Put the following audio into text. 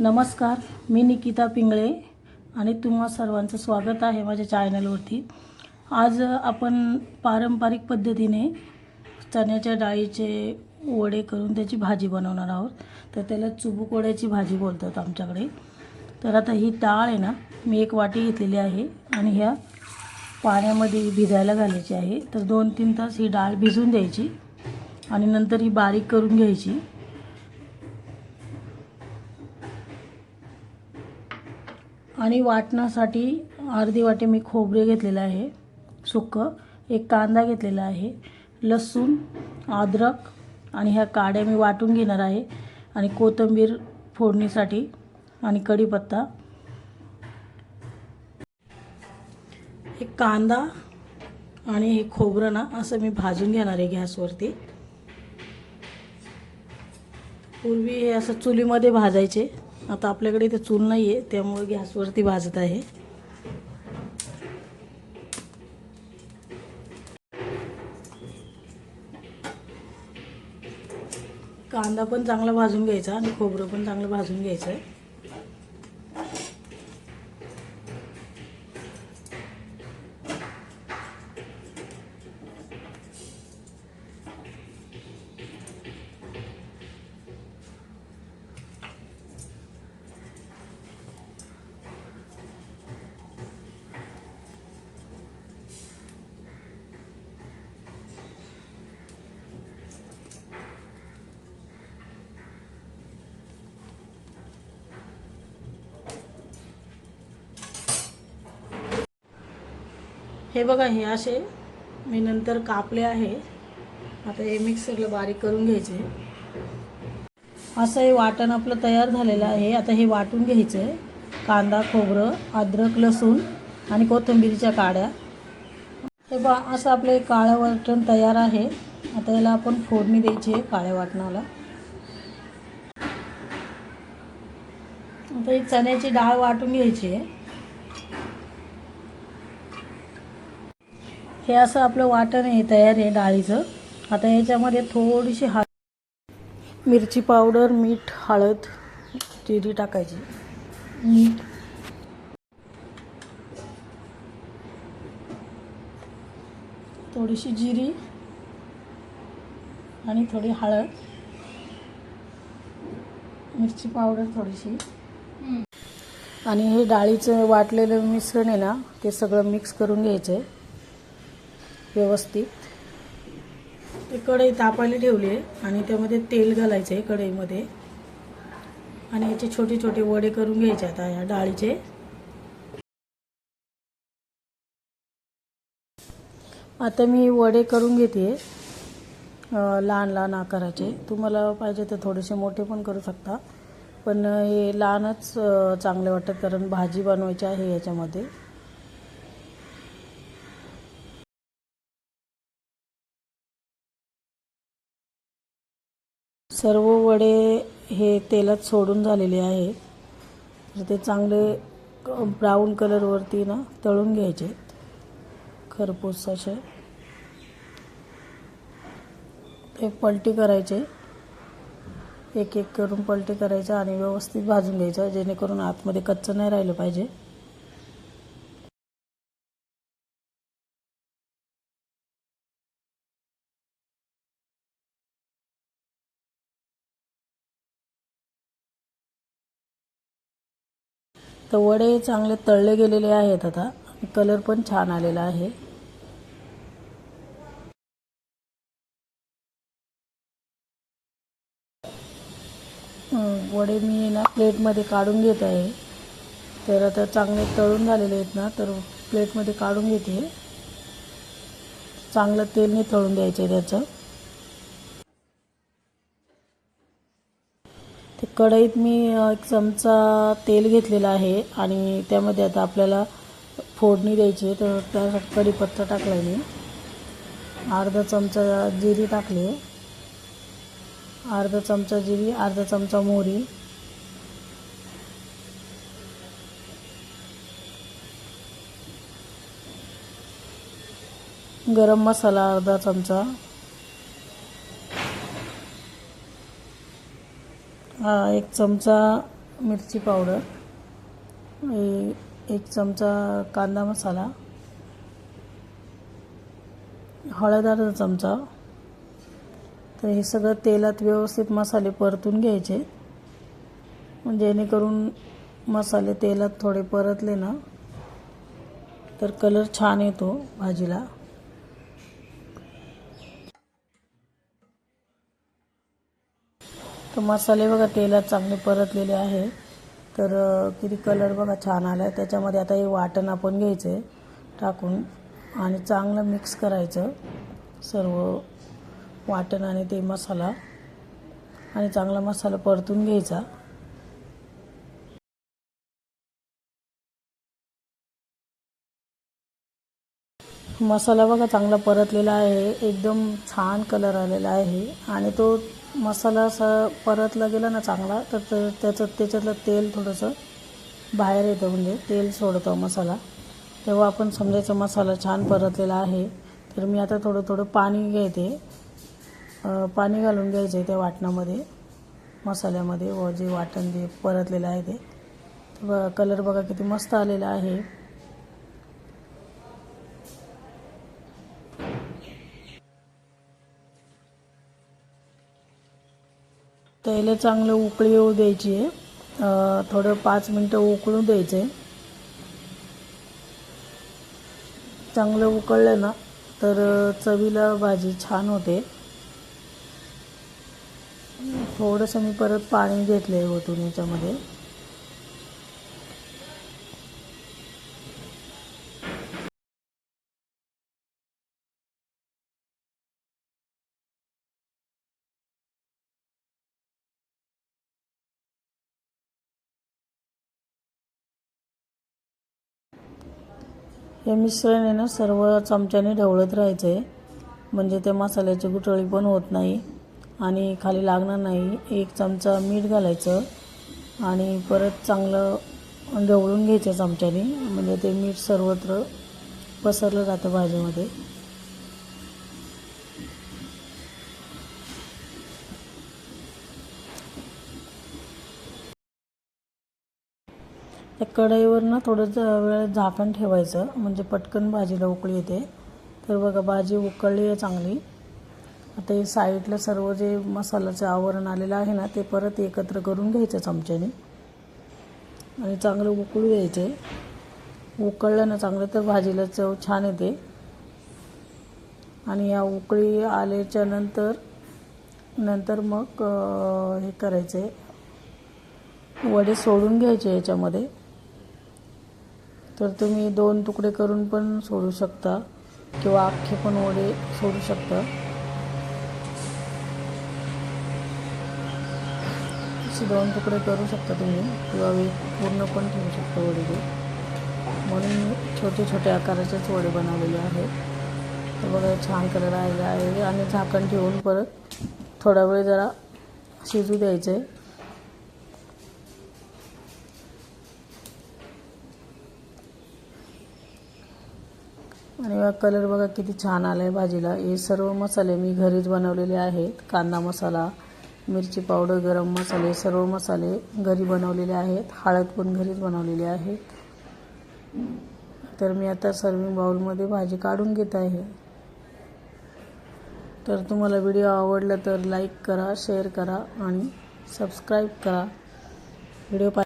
नमस्कार मी निकिता पिंगळे आणि तुम्हा सर्वांचं स्वागत आहे माझ्या चॅनलवरती. आज आपण पारंपरिक पद्धतीने चण्याच्या डाळीचे वडे करून त्याची भाजी बनवणार आहोत. तर त्याला चुबूक वड्याची भाजी बोलतात आमच्याकडे. तर आता ही डाळ आहे ना मी एक वाटी घेतलेली आहे आणि ह्या पाण्यामध्ये भिजायला घालायची आहे. तर दोन तीन तास ही डाळ भिजून द्यायची आणि नंतर ही बारीक करून घ्यायची. आणि वाटण्यासाठी अर्धी वाटी मी खोबरे घेतलेलं आहे सुक्कं एक कांदा घेतलेला आहे लसूण अद्रक आणि ह्या काड्या मी वाटून घेणार आहे आणि कोथिंबीर फोडणीसाठी आणि कढीपत्ता. हे कांदा आणि हे खोबरं ना असं मी भाजून घेणार आहे गॅसवरती. पूर्वी हे असं चुलीमध्ये भाजायचे. आता आपल्याकडे इथे चूल नाही आहे त्यामुळे गॅसवरती भाजत आहे. कांदा पण चांगला भाजून घ्यायचा आणि खोबरं पण चांगलं भाजून घ्यायचं आहे हे बघा हे असे मी नंतर कापले आहे. आता हे मिक्सरला बारीक करून घ्यायचे. असं हे वाटण आपलं तयार झालेलं आहे. आता हे वाटून घ्यायचं आहे कांदा खोबरं अद्रक लसूण आणि कोथिंबीरीच्या काड्या. हे बा असं आपलं एक काळं वाटण तयार आहे. आता याला आपण फोडणी द्यायची आहे काळ्या वाटणाला. आता ही चण्याची डाळ वाटून घ्यायची आहे. हे असं आपलं वाटण आहे तयार आहे डाळीचं. आता याच्यामध्ये थोडीशी हळ मिरची पावडर मीठ हळद जिरी टाकायची. मीठ. थोडीशी जिरी आणि थोडी हळद. मिरची पावडर थोडीशी. आणि हे डाळीचं वाटलेलं मिश्रण आहे ना ते सगळं मिक्स करून घ्यायचं आहे व्यवस्थित. ते कढई तापायला ठेवली आहे आणि त्यामध्ये तेल घालायचं आहे कढईमध्ये. आणि याचे छोटे छोटे वडे करून घ्यायचे आता या डाळीचे. आता मी वडे करून घेते. लहान लहान आकाराचे. तुम्हाला पाहिजे तर थोडेसे मोठे पण करू शकता. पण हे लहानच चांगले वाटतात कारण भाजी बनवायची आहे याच्यामध्ये. सर्व वडे हे तेलात सोडून झालेले आहे. तर ते चांगले ब्राऊन कलरवरती ना तळून घ्यायचे. खरपूस असे ते पलटी करायचे. एक एक करून पलटी करायचं आणि व्यवस्थित भाजून घ्यायचं जेणेकरून आतमध्ये कच्चं नाही राहिलं पाहिजे. तर वडे चांगले तळले गेलेले आहेत आता. कलर पण छान आलेला आहे. वडे मी ना प्लेटमध्ये काढून घेत आहे. तर आता चांगले तळून झालेले आहेत ना तर प्लेटमध्ये काढून घेते. चांगलं तेलने तळून द्यायचं आहे त्याचं. ते कढईत मी एक चमचा तेल घेतलेला आहे आणि त्यामध्ये आता आपल्याला फोडणी द्यायची आहे तर त्यासाठी कढीपत्ता टाकला मी. अर्धा चमचा जिरी टाकली अर्धा चमचा जिरी अर्धा चमचा मोहरी. गरम मसाला अर्धा चमचा. हा एक चमचा मिरची पावडर हे एक चमचा कांदा मसाला हळद अर्धा चमचा. तर हे सगळं तेलात व्यवस्थित मसाले परतून घ्यायचे. जेणेकरून मसाले तेलात थोडे परतले ना तर कलर छान येतो भाजीला. तर मसाले बघा तेलात चांगले परतलेले आहे. तर किती कलर बघा छान आला आहे त्याच्यामध्ये आता हे वाटण आपण घ्यायचं आहे टाकून. आणि चांगलं मिक्स करायचं सर्व वाटण आणि ते मसाला. आणि चांगला मसाला परतून घ्यायचा. मसाला बघा चांगला परतलेला आहे. एकदम छान कलर आलेला आहे. आणि तो मसाला असा परतला गेला ना चांगला तर त्याचं त्याच्यातलं तेल थोडंसं बाहेर येतं म्हणजे तेल सोडतो मसाला. तेव्हा आपण समजायचं मसाला छान परतलेला आहे. तर मी आता थोडं थोडं पाणी घेते. पाणी घालून घ्यायचं आहे त्या वाटणामध्ये मसाल्यामध्ये व जे वाटण जे परतलेलं आहे ते. कलर बघा किती मस्त आलेला आहे. त्याला चांगलं उकळी येऊ द्यायची आहे. थोडं पाच मिनटं उकळू द्यायचं आहे चांगलं उकळलं ना तर चवीला भाजी छान होते. थोडंसं मी परत पाणी घेतलं आहे ओतून याच्यामध्ये. हे मिश्रण आहे ना सर्व चमच्याने ढवळत राहायचं आहे म्हणजे ते मसाल्याची गुठळी पण होत नाही आणि खाली लागणार नाही. एक चमचा मीठ घालायचं आणि परत चांगलं ढवळून घ्यायचं चमच्याने. म्हणजे ते मीठ सर्वत्र पसरलं जातं भाजीमध्ये त्या कढईवरनं थोडं ज- वेळ झाकण ठेवायचं. म्हणजे पटकन भाजीला उकळी येते. तर बघा भाजी उकळली आहे चांगली. आता हे साईडला सर्व जे मसाल्याचं आवरण आलेलं आहे ना ते परत एकत्र करून घ्यायचं चमच्याने. आणि चांगलं उकळू द्यायचे. उकळलं ना चांगलं तर भाजीला चव छान येते. आणि या उकळी आल्याच्यानंतर नंतर मग हे करायचे वडे सोडून घ्यायचे याच्यामध्ये. तर तुम्ही दोन तुकडे करून पण सोडू शकता किंवा अख्खे पण वडे सोडू शकता. असे दोन तुकडे करू शकता तुम्ही किंवा पूर्ण पण ठेवू शकता वडे म्हणून छोटे छोटे आकाराचेच वडे बनवलेले आहेत. तर बघा छान कलर आलेला आहे. आणि झाकण ठेवून परत थोडा वेळ जरा शिजू द्यायचं आहे आणि हा कलर बघा किती छान आला आहे भाजीला. हे सर्व मसाले मी घरीच बनवलेले आहेत. कांदा मसाला मिरची पावडर गरम मसाले सर्व मसाले घरी बनवलेले आहेत. हळद पण घरीच बनवलेली आहे. तर मी आता सर्विंग बाउलमध्ये भाजी काढून घेत आहे. तर तुम्हाला व्हिडिओ आवडला तर लाईक करा शेअर करा आणि सबस्क्राईब करा. व्हिडिओ पा